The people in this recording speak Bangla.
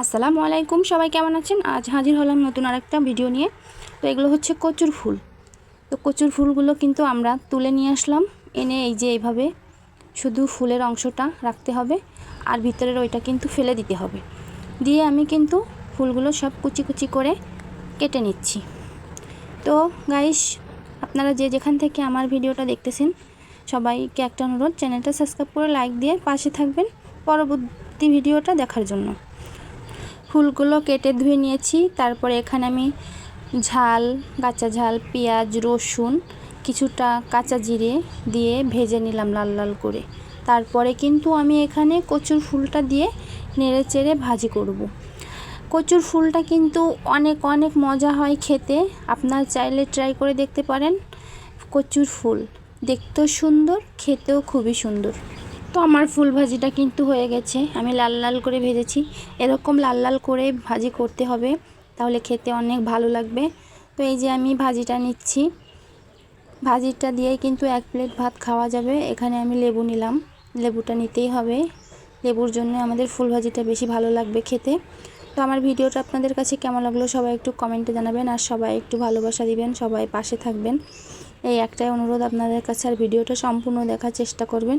আসসালামু আলাইকুম, সবাই কেমন আছেন? আজ হাজির হলাম নতুন আরেকটা ভিডিও নিয়ে। তো এগুলো হচ্ছে কচুর ফুল। তো কচুর ফুলগুলো কিন্তু আমরা তুলে নিয়ে আসলাম। এনে এই যে এইভাবে শুধু ফুলের অংশটা রাখতে হবে আর ভিতরের ওইটা কিন্তু ফেলে দিতে হবে। দিয়ে আমি কিন্তু ফুলগুলো সব কুচি কুচি করে কেটে নিচ্ছি। তো গাইস আপনারা যে যেখান থেকে আমার ভিডিওটা দেখতেছেন, সবাইকে একটা অনুরোধ, চ্যানেলটা সাবস্ক্রাইব করে লাইক দিয়ে পাশে থাকবেন পরবর্তী ভিডিওটা দেখার জন্য। ফুলগুলো কেটে ধুয়ে নিয়েছি। তারপরে এখানে আমি ঝাল, কাঁচা ঝাল, পেঁয়াজ, রসুন, কিছুটা কাঁচা জিরে দিয়ে ভেজে নিলাম লাল লাল করে। তারপরে কিন্তু আমি এখানে কচুর ফুলটা দিয়ে নেড়ে চেড়ে ভাজি করব। কচুর ফুলটা কিন্তু অনেক অনেক মজা হয় খেতে। আপনার চাইলে ট্রাই করে দেখতে পারেন কচুর ফুল। দেখতেও সুন্দর, খেতেও খুবই সুন্দর। তো আমার ফুল ভাজিটা কিন্তু হয়ে গেছে। আমি লাল লাল করে ভেজেছি। এরকম লাল লাল করে ভাজি করতে হবে, তাহলে খেতে অনেক ভালো লাগবে। তো এই যে আমি ভাজিটা নিচ্ছি। ভাজিটা দিয়েই কিন্তু এক প্লেট ভাত খাওয়া যাবে। এখানে আমি লেবু নিলাম। লেবুটা নিতেই হবে। লেবুর জন্য আমাদের ফুল ভাজিটা বেশি ভালো লাগবে খেতে। তো আমার ভিডিওটা আপনাদের কাছে কেমন লাগল সবাই একটু কমেন্টে জানাবেন। আর সবাই একটু ভালোবাসা দিবেন, সবাই পাশে থাকবেন। এই একটাই অনুরোধ, আপনাদের কাছে আর ভিডিওটা সম্পূর্ণ দেখার চেষ্টা করবেন।